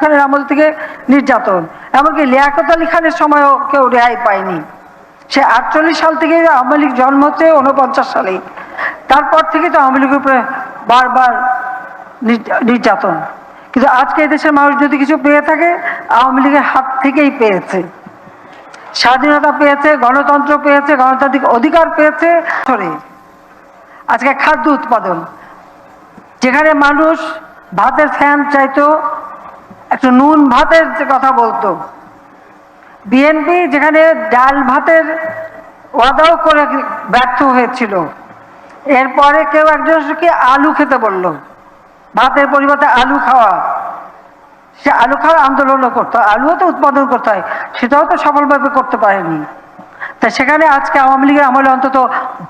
খানের আমল থেকে নির্যাতন। এমনকি লিয়াকত আলী খানের সময়ও কেউ রেহাই পায়নি। সে আটচল্লিশ সাল থেকে আওয়ামী লীগ জন্ম হচ্ছে উনপঞ্চাশ সালে। তারপর থেকে তো আওয়ামী লীগের উপরে বারবার নির্যাতন। কিন্তু আজকে এদেশের মানুষ যদি কিছু পেয়ে থাকে, আওয়ামী লীগের হাত থেকেই পেয়েছে। স্বাধীনতা পেয়েছে, গণতন্ত্র পেয়েছে, গণতান্ত্রিক অধিকার পেয়েছে আজকে খাদ্য উৎপাদন। যেখানে মানুষ ভাতের ফ্যান চাইতো একটু নুন ভাতের যে কথা বলতো। বিএনপি যেখানে ডাল ভাতের ওয়াদাও করে ব্যর্থ হয়েছিল। এরপরে কেউ একজনকে আলু খেতে বলল? ভাতের পরিবর্তে আলু খাওয়া। সে আলু খাওয়ার আন্দোলনও করতো, আলুও তো উৎপাদন করতে হয়, সেটাও তো সফলভাবে করতে পারেনি। তা সেখানে আজকে আওয়ামী লীগের আমলে অন্তত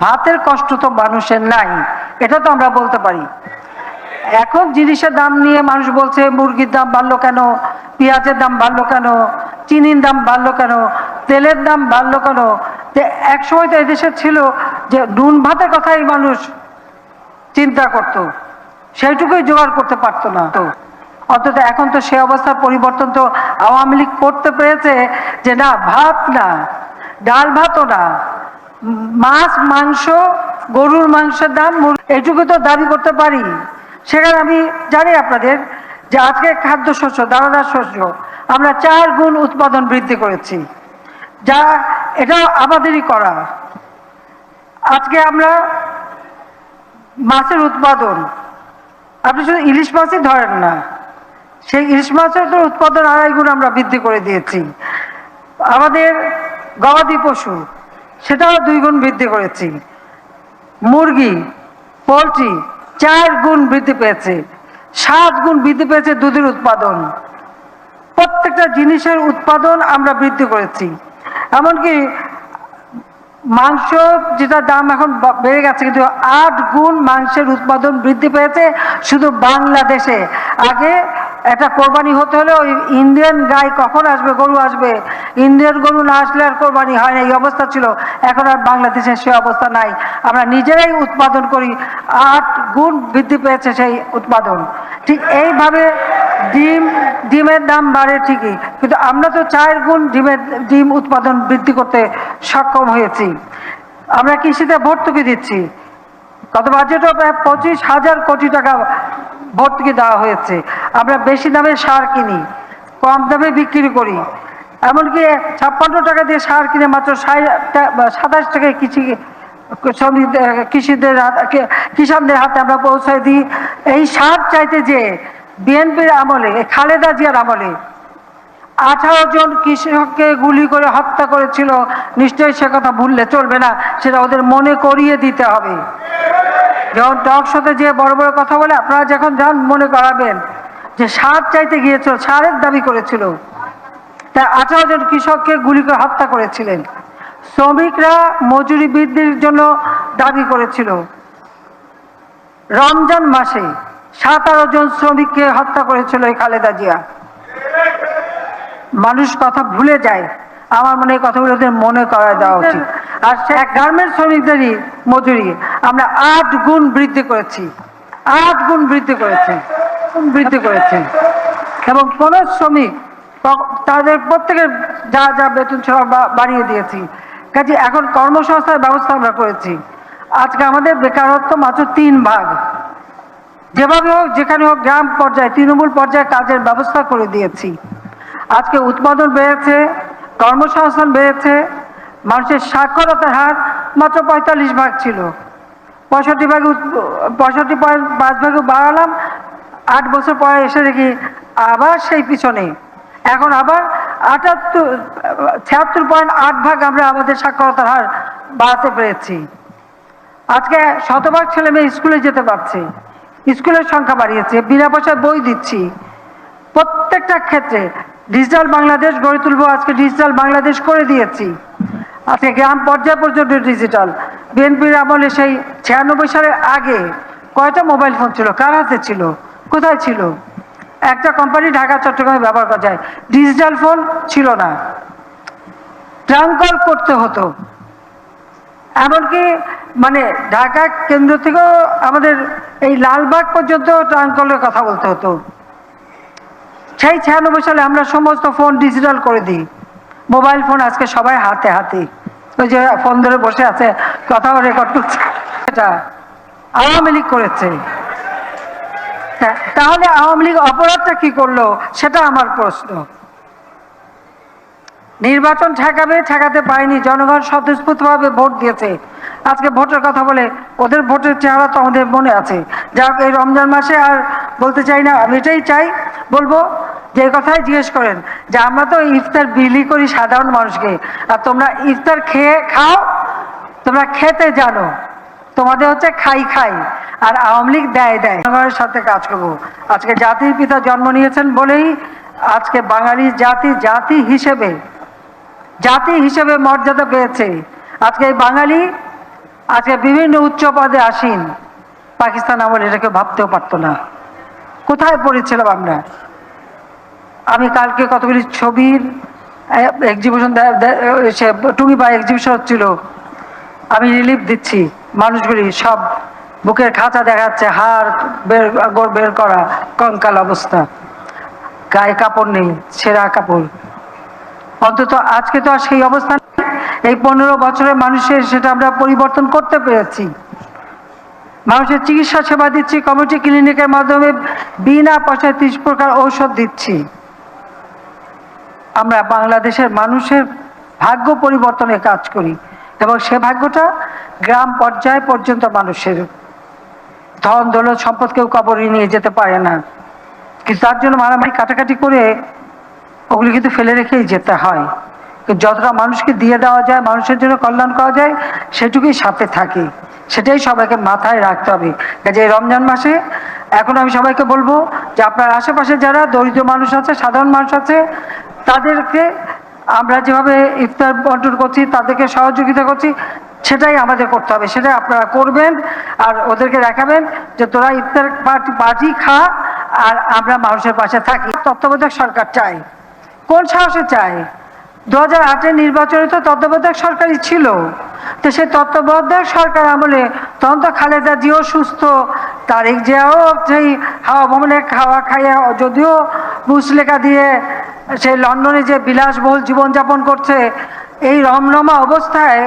ভাতের কষ্ট তো মানুষের নাই, এটা তো আমরা বলতে পারি। এখন জিনিসের দাম নিয়ে মানুষ বলছে, মুরগির দাম বাড়লো কেন? পেঁয়াজের দাম বাড়লো কেন? চিনির দাম বাড়লো কেন? তেলের দাম বাড়লো কেন? এক সময় তো এদেশে ছিল যে নুন ভাতের কথাই মানুষ চিন্তা করত। সেইটুকুই জোগাড় করতে পারতো না। তো অন্তত এখন তো সে অবস্থার পরিবর্তন তো আওয়ামী লীগ করতে পেরেছে যে না, ভাত না, ডাল ভাতও না। মাছ, মাংস, গরুর মাংসের দাম এইটুকু তো দাবি করতে পারি। সেখানে আমি জানি আপনাদের যে আজকে খাদ্যশস্য দানাদার শস্য, আমরা চার গুণ উৎপাদন বৃদ্ধি করেছি। যা, এটা আমাদেরই করা। আজকে আমরা মাছের উৎপাদন, আপনি শুধু ইলিশ মাছই ধরেন না, সেই ইলিশ মাছের তো উৎপাদন আড়াই গুণ আমরা বৃদ্ধি করে দিয়েছি। আমাদের গবাদি পশু, সেটাও দুই গুণ বৃদ্ধি করেছি। মুরগি, পোলট্রি চার গুণ বৃদ্ধি পেয়েছে। সাত গুণ বৃদ্ধি পেয়েছে দুধের উৎপাদন। প্রত্যেকটা জিনিসের উৎপাদন আমরা বৃদ্ধি করেছি। এমনকি মাংস, যেটা দাম এখন বেড়ে গেছে, কিন্তু আট গুণ মাংসের উৎপাদন বৃদ্ধি পেয়েছে শুধু বাংলাদেশে। আগে একটা কোরবানি হতে হলে ওই ইন্ডিয়ান গাই কখন আসবে, গরু আসবে? ইন্ডিয়ান গরু না আসলে আর কোরবানি হয় না, এই অবস্থা ছিল। এখন আর বাংলাদেশে সে অবস্থা নাই। আমরা নিজেরাই উৎপাদন করি, আট গুণ বৃদ্ধি পেয়েছে সেই উৎপাদন। ঠিক এইভাবে ডিম, ডিমের দাম বাড়ে ঠিকই, কিন্তু আমরা তো চার গুণ ডিমের ডিম উৎপাদন বৃদ্ধি করতে সক্ষম হয়েছি। আমরা কৃষিতে ভর্তুকি দিচ্ছি। গত বাজেটও প্রায় পঁচিশ হাজার কোটি টাকা ভর্তুকি দেওয়া হয়েছে। আমরা বেশি দামে সার কিনি, কম দামে বিক্রি করি। এমনকি ছাপ্পান্ন টাকা দিয়ে সার কিনে মাত্র সাতাশ টাকায় কৃষি, শ্রমিকদের, কৃষিদের কিষানদের হাতে আমরা পৌঁছায় দিই। এই সার চাইতে যে বিএনপির আমলে খালেদা জিয়ার আমলে আঠারো জন কৃষককে গুলি করে হত্যা করেছিল, নিশ্চয়ই সে কথা ভুললে চলবে না, সেটা ওদের মনে করিয়ে দিতে হবে। যখন টক শোতে যে বড় বড় কথা বলে, আপনারা যখন যান মনে করাবেন যে সার চাইতে গিয়েছিল, সারের দাবি করেছিল তা আঠারো জন কৃষককে গুলি করে হত্যা করেছিলেন। শ্রমিকরা মজুরি বৃদ্ধির জন্য দাবি করেছিল। রমজান মাসে সাতারো জন শ্রমিককে হত্যা করেছিল এই খালেদা জিয়া। মানুষ কথা ভুলে যায়। আমার মনে এই কথাগুলো মনে করায় দেওয়া উচিত। আর সে গার্মেন্টস শ্রমিকদেরই মজুরি। আমরা আট গুণ বৃদ্ধি করেছি। আট গুণ বৃদ্ধি করেছি। বৃদ্ধি করেছি। এবং কোন শ্রমিক তাদের প্রত্যেকের যা যা বেতন ছিল বা- বাড়িয়ে দিয়েছি। কাজে এখন কর্মসংস্থার ব্যবস্থা আমরা করেছি। আজকে আমাদের বেকারত্ব মাত্র তিন ভাগ। যেভাবে হোক যেখানে হোক গ্রাম পর্যায়ে তৃণমূল পর্যায়ে কাজের ব্যবস্থা করে দিয়েছি। আজকে উৎপাদন বেড়েছে। কর্মসংস্থান বেড়েছে মানুষের সাক্ষরতার হার মাত্র পঁয়তাল্লিশ ভাগ ছিল। পঁয়ষট্টি ভাগে পঁয়ষট্টি পয়েন্ট পাঁচ ভাগে বাড়ালাম, আট বছর পরে এসে দেখি আবার সেই পিছনে। এখন আবার আটাত্তর, ছিয়াত্তর পয়েন্ট আট ভাগ আমরা আমাদের সাক্ষরতার হার বাড়াতে পেরেছি। আজকে শতভাগ ছেলে মেয়ে স্কুলে যেতে পারছে। স্কুলের সংখ্যা বাড়িয়েছে, বিনা পয়সায় বই দিচ্ছি। প্রত্যেকটা ক্ষেত্রে ডিজিটাল বাংলাদেশ গড়ে তুলবো, আজকে ডিজিটাল বাংলাদেশ করে দিয়েছি। আজকে গ্রাম পর্যায় পর্যন্ত ডিজিটাল। বিএনপির আমলে সেই ছিয়ানব্বই সালের আগে কয়টা মোবাইল ফোন ছিল? কার হাতে ছিল? কোথায় ছিল? একটা কোম্পানি ঢাকা, চট্টগ্রামে ব্যবহার করা যায়। ডিজিটাল ফোন ছিল না। ট্রাঙ্ক কল করতে হতো। এমনকি মানে ঢাকা কেন্দ্র থেকেও আমাদের এই লালবাগ পর্যন্ত ট্রাঙ্ক কলের কথা বলতে হতো। সেই ছিয়ানব্বই সালে আমরা সমস্ত ফোন ডিজিটাল করে দিই। মোবাইল ফোন আজকে সবাই হাতে হাতে ওই যে ফোন ধরে বসে আছে, কথাও রেকর্ড করছে। এটা আওয়ামী লীগ করেছে। তাহলে আওয়ামী লীগ অপরাধটা কি করল? সেটা আমার প্রশ্ন। নির্বাচন ঠেকাবে, ঠেকাতে পারেনি, জনগণ স্বতঃস্ফূর্তভাবে ভোট দিয়েছে। আজকে ভোটের কথা বলে ওদের ভোটের চেহারা তো আমাদের মনে আছে। যা এই রমজান মাসে আর বলতে চাই না, আমি এটাই চাই, বলব যে কথাই জিজ্ঞেস করেন যে আমরা তো ইফতার বিলি করি সাধারণ মানুষকে। আর তোমরা ইফতার খেয়ে খাও, তোমরা খেতে জানো, তোমাদের হচ্ছে খাই খাই, আর আওয়ামী লীগ দেয় দেয়। জনগণের সাথে কাজ করব। আজকে জাতির পিতা জন্ম নিয়েছেন বলেই আজকে বাঙালি জাতি জাতি হিসেবে জাতি হিসেবে মর্যাদা পেয়েছে। আজকে এই বাঙালি আজকে বিভিন্ন উচ্চ পদে আসীন। পাকিস্তান আমল এটাকে ভাবতেও পারতো না। কোথায় পড়েছিলাম আমরা? আমি কালকে কতগুলি ছবির এক্সিবিশন সে টুঙ্গি বা এক্সিবিশন হচ্ছিল। আমি রিলিফ দিচ্ছি মানুষগুলি, সব বুকের খাঁচা দেখাচ্ছে, হাড় বের বের করা, কঙ্কাল অবস্থা। গায়ে কাপড় নেই ছেঁড়া কাপড়। অন্তত আজকে তো আর সেই অবস্থা। এই পনেরো বছরে মানুষের সেটা আমরা পরিবর্তন করতে পেরেছি। মানুষের চিকিৎসা সেবা দিচ্ছি কমিউনিটি ক্লিনিকের মাধ্যমে বিনা পয়সায় ত্রিশ প্রকার ঔষধ দিচ্ছি। আমরা বাংলাদেশের মানুষের ভাগ্য পরিবর্তনে কাজ করি এবং সে ভাগ্যটা গ্রাম পর্যায় পর্যন্ত মানুষের ধন দৌলত সম্পদ কেউ কবরে নিয়ে যেতে পারে না। কিন্তু তার জন্য মারামারি কাটাকাটি করে ওগুলি কিন্তু ফেলে রেখেই যেতে হয়। যতটা মানুষকে দিয়ে দেওয়া যায়, মানুষের জন্য কল্যাণ করা যায়, সেটুকুই সাথে থাকে। সেটাই সবাইকে মাথায় রাখতে হবে। কাজে রমজান মাসে এখন আমি সবাইকে বলব যে আপনার আশেপাশে যারা দরিদ্র মানুষ আছে, সাধারণ মানুষ আছে তাদেরকে আমরা যেভাবে ইফতার বন্টন করছি, তাদেরকে সহযোগিতা করছি, সেটাই আমাদের করতে হবে, সেটাই আপনারা করবেন আর ওদেরকে দেখাবেন যে তোরা ইফতার পার্টি পার্টি খা আর আমরা মানুষের পাশে থাকি। তত্ত্বাবধায়ক সরকার চাই। কোন সাহসে চায় দু হাজার আটের নির্বাচনে তো তত্ত্বাবধায়ক সরকারই ছিল। তো সেই তত্ত্বাবধায়ক সরকার আমলে তখন তো খালেদা জিও সুস্থ, তারেক জিয়াও সেই হাওয়া ভবনে খাওয়া খাইয়া যদিও মুসলেখা দিয়ে সেই লন্ডনে যে বিলাসবহুল জীবনযাপন করছে, এই রমরমা অবস্থায়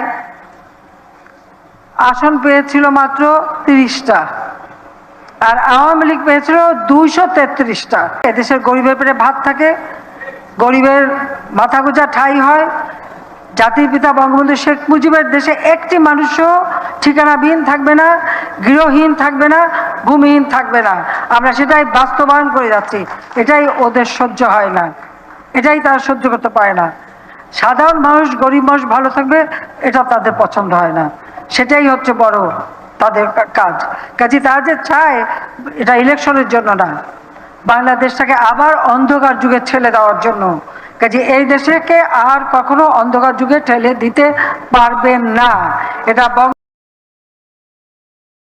আসন পেয়েছিল মাত্র তিরিশটা আর আওয়ামী লীগ পেয়েছিল দুইশো তেত্রিশটা। এদেশের গরিবের পেটে ভাত থাকে, গরিবের মাথা গোজা ঠাই হয়। জাতির পিতা বঙ্গবন্ধু শেখ মুজিবের দেশে একটি মানুষও ঠিকানাবিহীন থাকবে না, গৃহহীন থাকবে না, ভূমিহীন থাকবে না। আমরা সেটাই বাস্তবায়ন করে যাচ্ছি। এটাই ওদের সহ্য হয় না। এটাই তারা সহ্য করতে পারে না। সাধারণ মানুষ, গরিব মানুষ ভালো থাকবে, এটা তাদের পছন্দ হয় না। সেটাই হচ্ছে বড় তাদের কাজ। কাজে তারা যে চায়, এটা ইলেকশনের জন্য না। বাংলাদেশটাকে আবার অন্ধকার যুগে ঠেলে দেওয়ার জন্য। কাজে এই দেশকে আর কখনো অন্ধকার যুগে ঠেলে দিতে পারবেন না। এটা